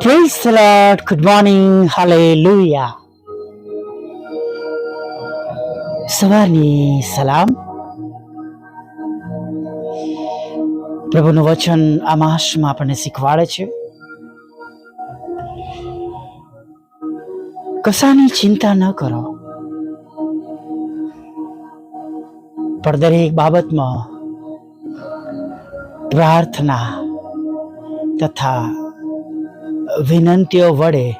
Praise the Lord. Good morning. Hallelujah. સવારની સલામ પ્રભુનું વચન આ માસમાં આપણને શીખવાડે છે કશાની ચિંતા ન કરો પણ દરેક બાબતમાં પ્રાર્થના તથા વિનંતીઓ વડે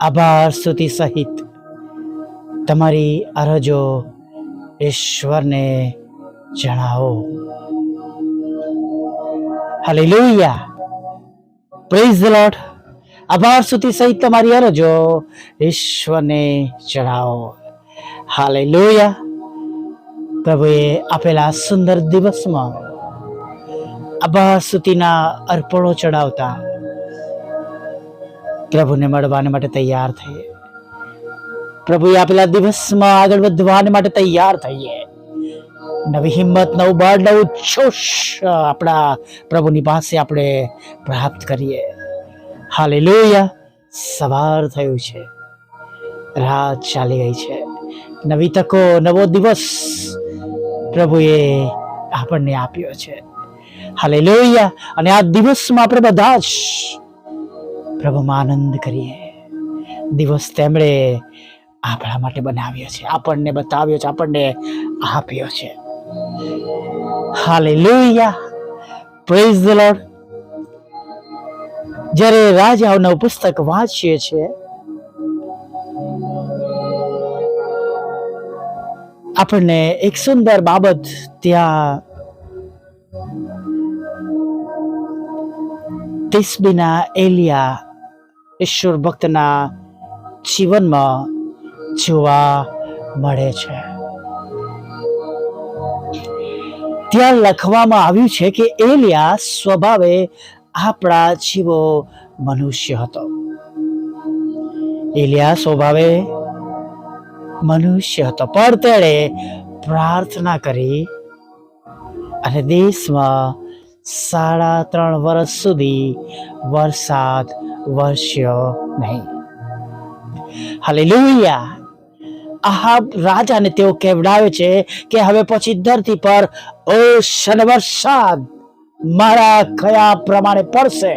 આભાર સ્તુતિ સહિત તમારી અરજો ઈશ્વરને જણાવો. લોહિયા પ્રેઝ ધ લોર્ડ આભાર સુધી સહિત તમારી અરજો ઈશ્વરને હાલે લોહિયા પ્રભુએ આપેલા સુંદર દિવસમાં આભાર સુધીના અર્પણો ચડાવતા પ્રભુને મળવાને માટે તૈયાર થઈએ. પ્રભુએ આપેલા દિવસમાં આગળ વધવાને માટે તૈયાર થઈએ. નવી હિંમત, નવું બળ, નવું જોશ આપણા પ્રભુની પાસે આપણે પ્રાપ્ત કરીએ. હાલે સવાર થયું છે. રાત ચાલી ગઈ છે. નવી તકો, નવો દિવસ પ્રભુએ આપણને આપ્યો છે. હાલે અને આ દિવસમાં આપણે બધા જ પ્રભુમાં આનંદ કરીએ. દિવસ તેમણે આપણા માટે બનાવ્યો છે. આપણને બતાવ્યો છે. આપણને આપ્યો છે. હાલેલુયા. પ્રેઝ ધ લોર્ડ જ્યારે રાજાઓનું પુસ્તક વાંચીએ છીએ, આપણને એક સુંદર બાબત ત્યાં તિસ્બીના એલિયા ઈશ્વર ભક્તના જીવનમાં જોવા મળે છે. ત્યાં લખવામાં આવ્યું છે કે એલિયા સ્વભાવે આપણા જીવો મનુષ્ય હતો. એલિયા સ્વભાવે મનુષ્ય હતો, પણ તેણે પ્રાર્થના કરી અને દેશમાં સાડા ત્રણ વર્ષ સુધી વરસાદ વરસ્યો નહીં હાલેલુયા આહાબ રાજાને તેઓ કહેવડાવે છે કે હવે પછી ધરતી પર ઓશન વરસાદ મારા કયા પ્રમાણે પડશે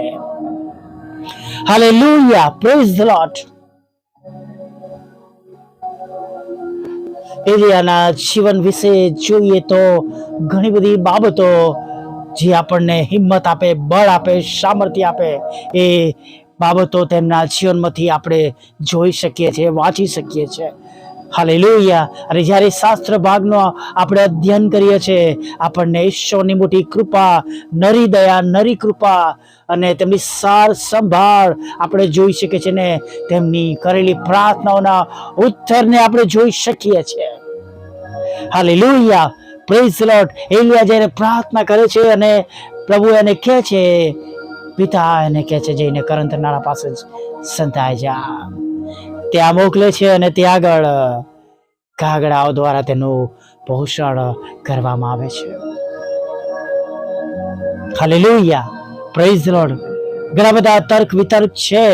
હાલેલુયા પ્રેઝ ધ લોર્ડ એલિયાના જીવન વિશે જોઈએ તો ઘણી બધી બાબતો જે આપણને હિંમત આપે બળ આપે સામર્થ્ય આપે એ બાબતો તેમના જીવનમાંથી આપણે જોઈ શકીએ છીએ, વાંચી શકીએ છીએ. હાલેલુયા. અને જ્યારે શાસ્ત્ર ભાગનો આપણે અધ્યયન કરીએ છીએ, આપણને ઈશ્વરની મોટી કૃપા, નરી દયા, નરી કૃપા અને તેમની સાર સંભાળ આપણે જોઈ શકીએ છીએ ને તેમની કરેલી પ્રાર્થનાઓના ઉત્તરને આપણે જોઈ શકીએ છીએ. હાલેલુયા. પ્રેઝ લોટ એલિયા જ્યારે પ્રાર્થના કરે છે અને પ્રભુ એને કહે છે પિતા એને કહે છે, જઈને કરંત નાળા પાસે જ સંતાય જા. ત્યાં મોકલે છે અને ત્યાં આગળ કાગડાઓ દ્વારા તેનું પોષણ કરવામાં આવે છે. હાલેલુયા. પ્રેઝ લોર્ડ ઘણા બધા તર્ક વિતર્ક છે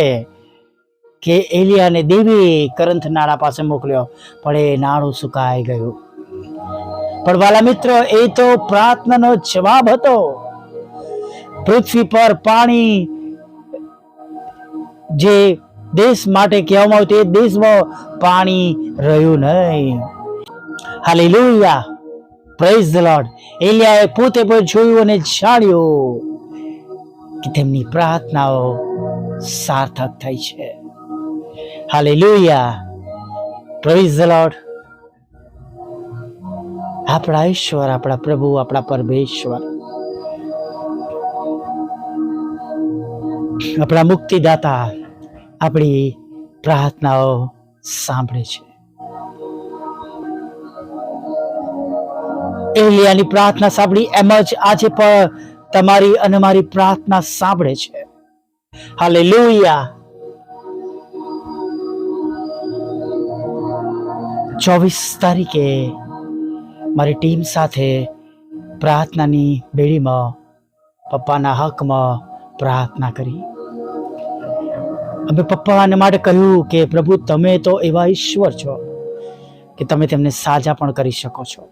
કે એલિયાને દેવી કરંથ નાળા પાસે મોકલ્યો, પણ એ નાળું સુકાઈ ગયું. પણ વાલા મિત્ર, એ તો પ્રાર્થનાનો જવાબ હતો. પૃથ્વી પર પાણી જે દેશ માટે કહેવામાં આવ્યું તે દેશમાં પાણી રહ્યું નહીં. હાલેલુયા. પ્રેઝ ધ લોર્ડ એલિયાએ પોતે પણ જોયું અને જાણ્યું કે તેમની પ્રાર્થનાઓ સાર્થક થઈ છે. હાલેલુયા. પ્રેઝ ધ લોર્ડ આપણા ઈશ્વર, આપણા પ્રભુ, આપણા પરમેશ્વર. આપણા મુક્તિદાતા આપણી પ્રાર્થનાઓ સાંભળે છે. એલિયાની પ્રાર્થના સાંભળી એમ જ આજે પણ તમારી અને મારી પ્રાર્થના સાંભળે છે. હાલે લોહિયા ચોવીસ તારીખે મારી ટીમ સાથે પ્રાર્થનાની બેડીમાં પપ્પાના હકમાં પ્રાર્થના કરી. અમે પપ્પાને માટે કહ્યું કે, પ્રભુ, તમે તો એવા ઈશ્વર છો કે તમે તેમને સાજા પણ કરી શકો છો.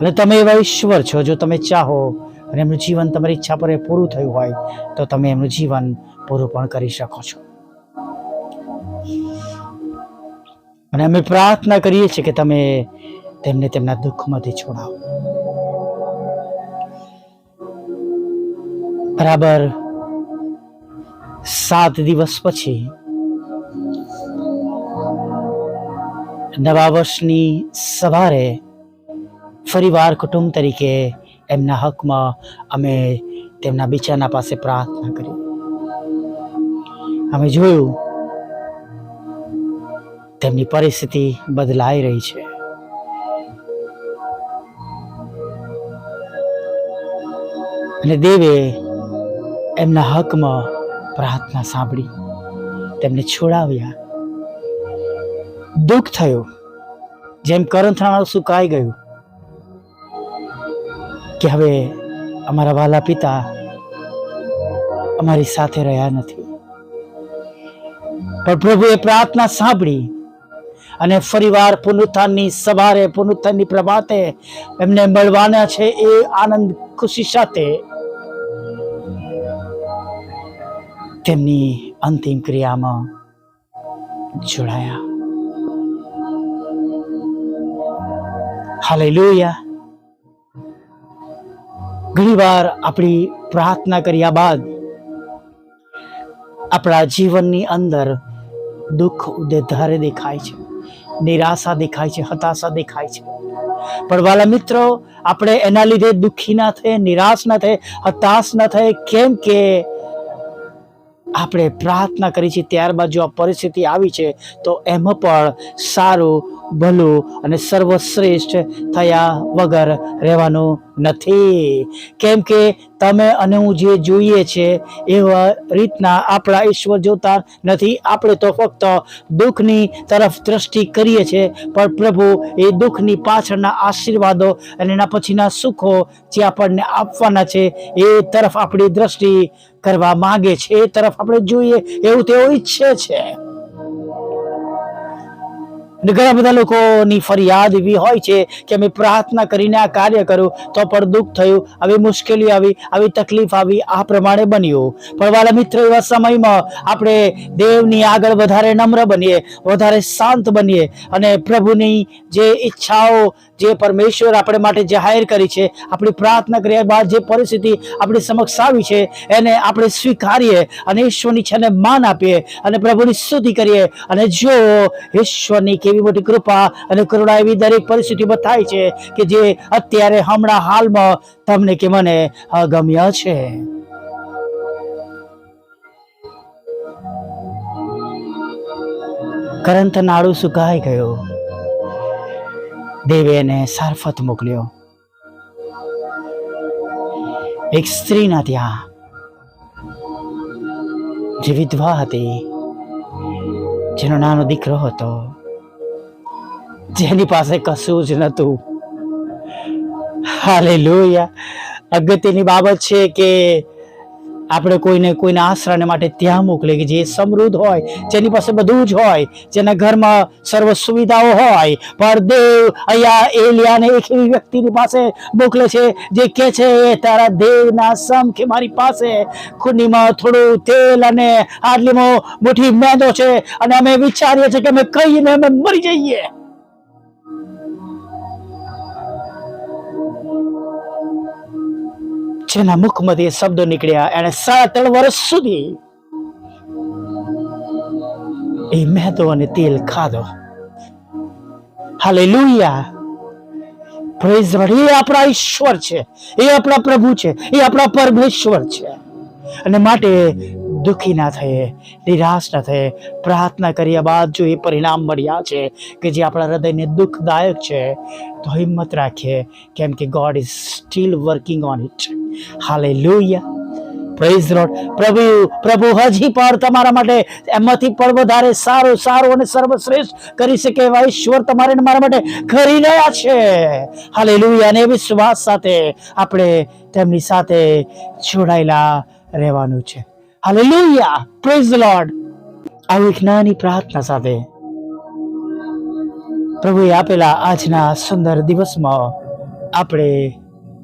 અને તમે એવા ઈશ્વર છો, જો તમે ચાહો અને એમનું જીવન તમારી ઈચ્છા પર પૂરું થયું હોય, તો તમે એમનું જીવન પૂરું પણ કરી શકો છો. અને અમે પ્રાર્થના કરીએ છીએ કે તમે તેમને તેમના દુઃખમાંથી છોડાવો. બરાબર. સાત દિવસ પછી નવા વર્ષની સવારે ફરીવાર કુટુંબ તરીકે એમના હકમાં અમે તેમના બિચારના પાસે પ્રાર્થના કરી. અમે જોયું તેમની પરિસ્થિતિ બદલાઈ રહી છે. અને દેવે એમના હકમાં પ્રાર્થના સાંભળી. તેમને છોડાવ્યા. દુઃખ થયું. જેમ કરંથાણું સુકાઈ ગયું કે હવે અમારા વાલા પિતા અમારી સાથે રહ્યા નથી. પણ પ્રભુએ પ્રાર્થના સાંભળી અને ફરીવાર પુનરુત્થાનની સવારે પુનરુત્થાનની પ્રભાતે એમને મળવાના છે એ આનંદ, ખુશી સાથે તેમની અંતિમ ક્રિયામાં જોડાયા. હાલે હાલેલુયા. ઘણીવાર આપણી પ્રાર્થના કર્યા બાદ આપણા જીવનની અંદર દુઃખ ઉદેધારે દેખાય છે, નિરાશા દેખાય છે, હતાશા દેખાય છે. પણ વાલા મિત્રો, આપણે એના લીધે દુઃખી ના થઈએ, નિરાશ ના થઈએ, હતાશ ના થઈએ. કેમ કે આપણે પ્રાર્થના કરી છે, ત્યારબાદ જો આ પરિસ્થિતિ આવી છે, તો એમાં પણ સારું, ભલું અને સર્વશ્રેષ્ઠ થયા વગર રહેવાનું નથી. કેમ કે તમે અને હું જે જોઈએ છે, એવા રીતના આપણા ઈશ્વર જોતા નથી. આપણે તો ફક્ત દુઃખની તરફ દ્રષ્ટિ કરીએ છીએ પણ પ્રભુ એ દુઃખની પાછળના આશીર્વાદો અને એના પછીના સુખો જે આપણને આપવાના છે, એ તરફ આપણી દ્રષ્ટિ કરવા માંગે છે, એ તરફ આપણે જોઈએ, એવું તેઓ ઈચ્છે છે. ઘણા બધા લોકોની ફરિયાદ એવી હોય છે કે અમે પ્રાર્થના કરીને આ કાર્ય કર્યું તો પણ દુઃખ થયું, આવી મુશ્કેલી આવી આવી તકલીફ આવી, આ પ્રમાણે બન્યું. પણ વાલા મિત્રો, એવા સમયમાં આપણે દેવની આગળ વધારે નમ્ર બનીએ, વધારે શાંત બનીએ અને પ્રભુની જે ઈચ્છાઓ જે પરમેશ્વર આપણે માટે જાહેર કરી છે, આપણી પ્રાર્થના કર્યા બાદ જે પરિસ્થિતિ આપણી સમક્ષ આવી છે, એને આપણે સ્વીકારીએ અને ઈશ્વરની છે માન આપીએ અને પ્રભુની સ્તુતિ કરીએ. અને જો ઈશ્વરની કેવી મોટી કૃપા અને કરુણા એવી દરેક પરિસ્થિતિમાં થાય છે કે જે અત્યારે હમણાં હાલમાં તમને કે મને અગમ્ય છે. કરંત નાળું સુકાઈ ગયું. દેવે એને સારફત મોકલ્યો. એક સ્ત્રીના ત્યાં જે વિધવા હતી, જેનો નાનો દીકરો હતો, જેની પાસે કશું જ નહોતું. હાલે અગત્યની બાબત છે કે આપણે કોઈને કોઈના આશરાને માટે ત્યાં મોકલે કે જે સમૃદ્ધ હોય, જેની પાસે બધું જ હોય, જેના ઘરમાં સર્વ સુવિધાઓ હોય. પણ દેવ અહીંયા એલિયાને એક એવી વ્યક્તિની પાસે મોકલે છે, જે કે છે તારા દેવના સમ કે મારી પાસે ખુંડીમાં થોડું તેલ અને આટલીમાં મુઠ્ઠી મેંદો છે, અને અમે વિચારીએ છીએ કે અમે કહીને અમે મરી જઈએ. જેના મુખમાંથી શબ્દો નીકળ્યા. એને સાડા ત્રણ વર્ષ સુધી એ મેદો અને તેલ ખાધો. હાલેલુયા. પ્રેઝ એ આપણા ઈશ્વર છે. એ આપણા પ્રભુ છે. એ આપણા પરમેશ્વર છે. અને માટે દુઃખી ના થઈએ નિરાશ ના થઈએ પ્રાર્થના કર્યા બાદ જો એ પરિણામ મળ્યા છે કે જે આપણા હૃદયને દુઃખદાયક છે, તો હિંમત રાખીએ કેમ કે God is still working on it હાલે પ્રેઝ રોડ પ્રભુ પ્રભુ, હજી પણ તમારા માટે એમાંથી પણ વધારે સારું સારું અને સર્વશ્રેષ્ઠ કરી શકે એવા ઈશ્વર તમારે મારા માટે કરી રહ્યા છે. હાલે અને વિશ્વાસ સાથે આપણે તેમની સાથે જોડાયેલા રહેવાનું છે. હાલેલુયા પ્રેઝ લોર્ડ આવી નાની પ્રાર્થના સાથે પ્રભુએ આપેલા આજના સુંદર દિવસમાં આપણે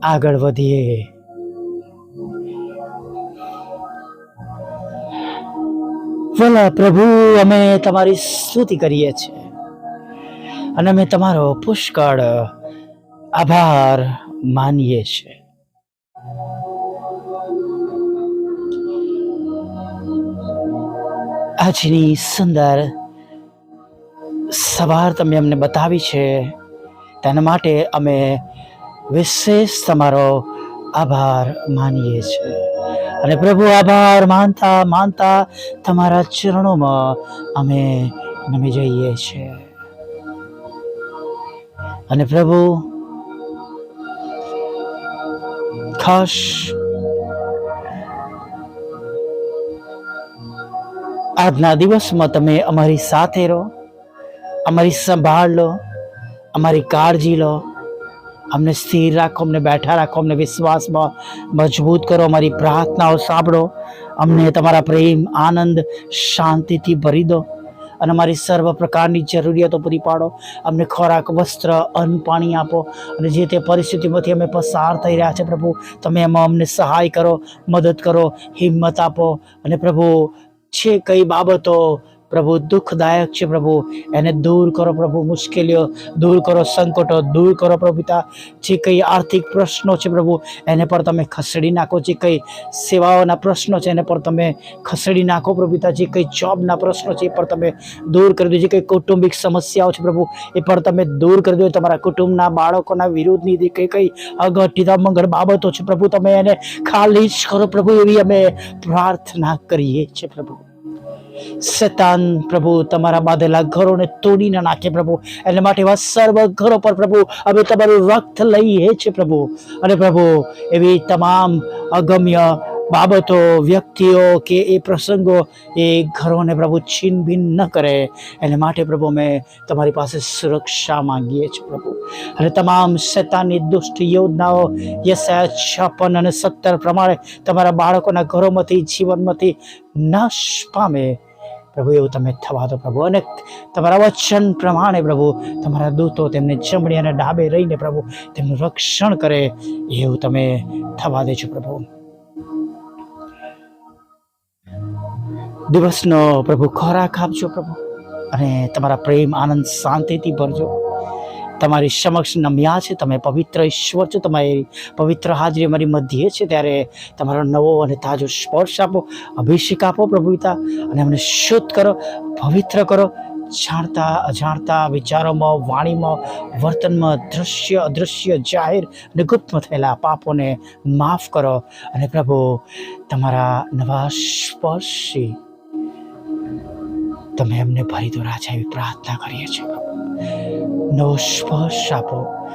આગળ વધીએ. ભલા પ્રભુ, અમે તમારી સ્તુતિ કરીએ છીએ અને અમે તમારો પુષ્કળ આભાર માનીએ છીએ. આજની સુંદર સવાર તમે અમને બતાવી છે. તેના માટે અમે વિશેષ તમારો આભાર માનીએ છીએ. અને પ્રભુ, આભાર માનતા માનતા તમારા ચરણોમાં અમે નમી જઈએ છીએ. અને પ્રભુ, ખાસ આજના દિવસમાં તમે અમારી સાથે રહો, અમારી સંભાળ લો, અમારી કાળજી લો. અમને સ્થિર રાખો, અમને બેઠા રાખો, અમને વિશ્વાસમાં મજબૂત કરો, અમારી પ્રાર્થનાઓ સાંભળો. અમને તમારા પ્રેમ, આનંદ, શાંતિથી ભરી દો અને અમારી સર્વ પ્રકારની જરૂરિયાતો પૂરી પાડો. અમને ખોરાક, વસ્ત્ર, અન્ન, પાણી આપો અને જે તે પરિસ્થિતિમાંથી અમે પસાર થઈ રહ્યા છે પ્રભુ, તમે એમાં અમને સહાય કરો, મદદ કરો, હિંમત આપો અને પ્રભુ છે કઈ બાબતો પ્રભુ, દુઃખદાયક છે પ્રભુ. એને દૂર કરો પ્રભુ, મુશ્કેલીઓ દૂર કરો, સંકટો દૂર કરો પ્રભુ જે કંઈ આર્થિક પ્રશ્નો છે પ્રભુ, એને પર તમે ખસેડી નાખો. જે કંઈ સેવાઓના પ્રશ્નો છે, એને પર તમે ખસેડી નાખો પ્રભુ જે કંઈ જોબના પ્રશ્નો છે, એ પર તમે દૂર કરી દો. જે કંઈ કૌટુંબિક સમસ્યાઓ છે પ્રભુ, એ પર તમે દૂર કરી દો. તમારા કુટુંબના બાળકોના વિરુદ્ધની જે કંઈ કંઈ અઘટિત મંગળ બાબતો છે પ્રભુ, તમે એને ખાલી જ કરો પ્રભુ, એવી અમે પ્રાર્થના કરીએ છીએ પ્રભુ. શેતાન પ્રભુ, તમારા બાંધેલા ઘરોને તોડીને નાખે પ્રભુ. એટલે માટે એવા સર્વ ઘરો પર પ્રભુ, અમે તમારું રક્ત લઈએ છે પ્રભુ. અને પ્રભુ, એવી તમામ અગમ્ય બાબતો, વ્યક્તિઓ કે એ પ્રસંગો એ ઘરોને પ્રભુ છીનભીન ન કરે. એને માટે પ્રભુ અમે તમારી પાસે સુરક્ષા માંગીએ છીએ પ્રભુ. અને તમામ શેતાનની દુષ્ટ યોજનાઓ યસાયા છપ્પન અને સત્તર પ્રમાણે તમારા બાળકોના ઘરોમાંથી, જીવનમાંથી નાશ પામે. પ્રભુ, એવું તમે થવા દો પ્રભુ. અને તમારા વચન પ્રમાણે પ્રભુ, તમારા દૂતો તેમને જમણી અને ડાબે રહીને પ્રભુ, તેમનું રક્ષણ કરે, એવું તમે થવા દેજો પ્રભુ. દિવસનો પ્રભુ ખોરાક આપજો પ્રભુ. અને તમારા પ્રેમ, આનંદ શાંતિથી ભરજો. તમારી સમક્ષ નમ્યા છે, તમે પવિત્ર ઈશ્વર છો, તમારી પવિત્ર હાજરી અમારી મધ્યે છે, ત્યારે તમારો નવો અને તાજો સ્પર્શ આપો, અભિષેક આપો પ્રભુ પિતા, અને અમને શુદ્ધ કરો, પવિત્ર કરો. જાણતા અજાણતા વિચારોમાં, વાણીમાં, વર્તનમાં દ્રશ્ય અદૃશ્ય જાહેર અને ગુપ્તમાં થયેલા પાપોને માફ કરો. અને પ્રભુ, તમારા નવા સ્પર્શી તમે એમને ભરી દો, રાજા, એવી પ્રાર્થના કરીએ છીએ. નવો સ્પર્શ આપો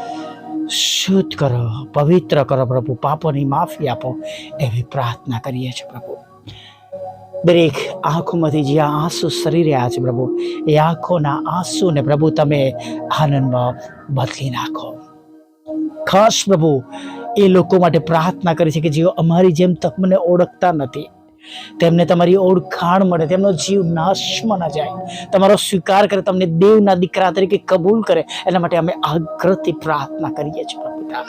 શુદ્ધ કરો, પવિત્ર કરો પ્રભુ, પાપોની માફી આપો, એવી પ્રાર્થના કરીએ છીએ પ્રભુ. દરેક આંખોમાંથી જે આંસુ સરી રહ્યા છે પ્રભુ, એ આંખોના આંસુને પ્રભુ તમે આનંદમાં બદલી નાખો. ખાસ પ્રભુ, એ લોકો માટે પ્રાર્થના કરી છે કે જેઓ અમારી જેમ તમને ઓળખતા નથી. તેમને તમારી ઓળખાણ મળે, તેમનો જીવ નાશમાં ન જાય. તમારો સ્વીકાર કરે, તમને દેવના દીકરા તરીકે કબૂલ કરે. એના માટે અમે આગ્રહથી પ્રાર્થના કરીએ છીએ પ્રભુતા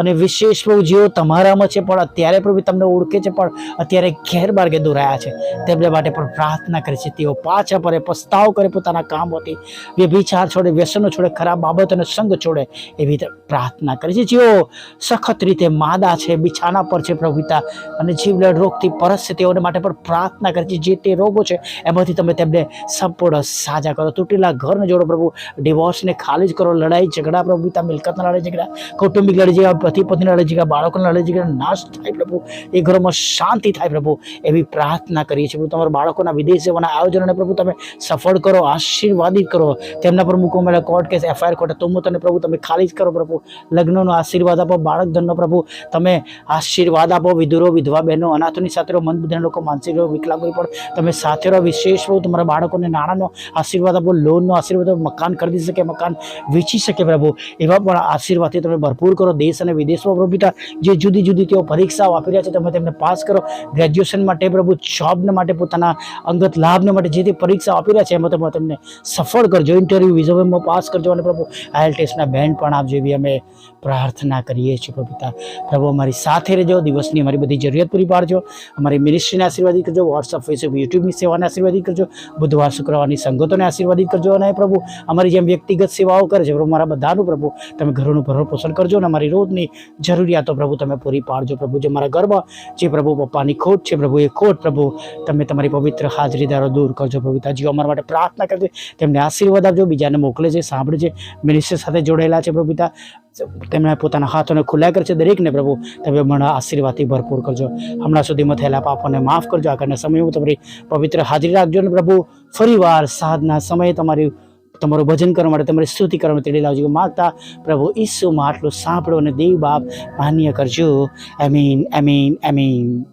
અને વિશેષ પ્રભુ, જેઓ તમારામાં છે પણ અત્યારે પ્રભુ તમને ઓળખે છે પણ અત્યારે ગેરમાર્ગે દોરાયા છે, તેમને માટે પણ પ્રાર્થના કરે છે તેઓ પાછા પડે પસ્તાવ કરે, પોતાના કામોથી વ્યભિચાર છોડે, વ્યસનો છોડે, ખરાબ બાબતોનો સંગ છોડે એવી રીતે પ્રાર્થના કરે છે જેઓ સખત રીતે માદા છે, બિછાના પર છે પ્રભુતા અને જીવલેણ રોગથી પરસ્થિતિઓને તેઓને માટે પણ પ્રાર્થના કરે છે. જે તે રોગો છે, એમાંથી તમે તેમને સંપૂર્ણ સાજા કરો. તૂટેલા ઘરને જોડો પ્રભુ. ડિવોર્સને ખાલી જ કરો. લડાઈ, ઝઘડા પ્રભુ. પિતા મિલકતના લડાઈ, ઝઘડા. કૌટુંબિક લડાઈ ઝઘડા પતિ પત્ની લડાઈ ઝઘડા બાળકોના લડાઈ ઝઘડા નાશ થાય પ્રભુ. એ ઘરોમાં શાંતિ થાય પ્રભુ. એવી પ્રાર્થના કરીએ છીએ તમારા બાળકોના વિદેશ જવાના આયોજનને પ્રભુ તમે સફળ કરો, આશીર્વાદિત કરો. તેમના પર મૂકો મળે કોર્ટ કેસ, એફઆઈઆર કોર્ટ, તો તને પ્રભુ તમે ખાલી જ કરો પ્રભુ. લગ્નનો આશીર્વાદ આપો બાળક ધનનો પ્રભુ. તમે આશીર્વાદ આપો, વિધુરો, વિધવા બહેનો, અનાથોની સાથે બુદ્ધિના લોકો માનસિક રોગ વિકલાંગોની પણ તમે સાથે રહો, વિશેષ રહો, તમારા બાળકોને, નાણાંનો આશીર્વાદ આપો લોનનો આશીર્વાદ મકાન ખરીદી શકે, મકાન વેચી શકે પ્રભુ. એવા પણ આશીર્વાદથી તમે ભરપૂર કરો. દેશ અને વિદેશમાં પ્રભુ પિતા જે જુદી જુદી તેઓ પરીક્ષાઓ આપી રહ્યા છે, તમે તેમને પાસ કરો. ગ્રેજ્યુએશન માટે પ્રભુ જોબને માટે પોતાના અંગત લાભને માટે જે તે પરીક્ષાઓ આપી રહ્યા છે, એમાં તમે તેમને સફળ કરજો. ઇન્ટરવ્યૂ વિઝામાં પાસ કરજો અને પ્રભુ આયલ ટેસ્ટના બેન્ડ પણ આપજો એવી અમે પ્રાર્થના કરીએ છીએ પ્રભુ પ્રભુ, અમારી સાથે રહેજો, દિવસની અમારી બધી જરૂરિયાત પૂરી પાડજો, અમારી મિનિસ્ટ્રીને આશીર્વાદિત કરજો વોટ્સઅપ ફેસબુક યુટ્યુબની સેવાને આશીર્વાદિત કરજો, બુધવાર, શુક્રવારની સંગતોને આશીર્વાદિત કરજો અને પ્રભુ, અમારી જેમ વ્યક્તિગત સેવાઓ કરે છે, પ્રભુ મારા બધાનું પ્રભુ, તમે ઘરોનું ભરણ પોષણ કરજો અને અમારી રોજની જરૂરિયાતો પ્રભુ, તમે પૂરી પાડજો, પ્રભુ, જે મારા ઘરમાં જે પ્રભુ પપ્પાની ખોટ છે, પ્રભુ, એ ખોટ પ્રભુ, તમે તમારી પવિત્ર હાજરી દ્વારા દૂર કરજો પ્રભુ તાજીઓ અમારા માટે પ્રાર્થના કરજો, તેમને આશીર્વાદ આપજો, બીજાને મોકલે છે, સાંભળે છે મિનિસ્ટર સાથે જોડાયેલા છે, પ્રભુ તેમણે પોતાના હાથોને ખુલ્લા કરે છે દરેકને પ્રભુ, તમે મને આશીર્વાદથી ભરપૂર કરજો. હમણાં સુધીમાં થયેલા પાપોને માફ કરજો. આગળના સમયમાં તમારી પવિત્ર હાજરી રાખજો અને પ્રભુ, ફરીવાર સાધના સમયે તમારી, તમારું ભજન કરવા માટે, તમારી સ્તુતિ કરવા માટે લાવજો. માગતા પ્રભુ ઈસુમાં આટલું સાંભળો અને દેવ બાપ માન્ય કરજો. I mean એમીન એમીન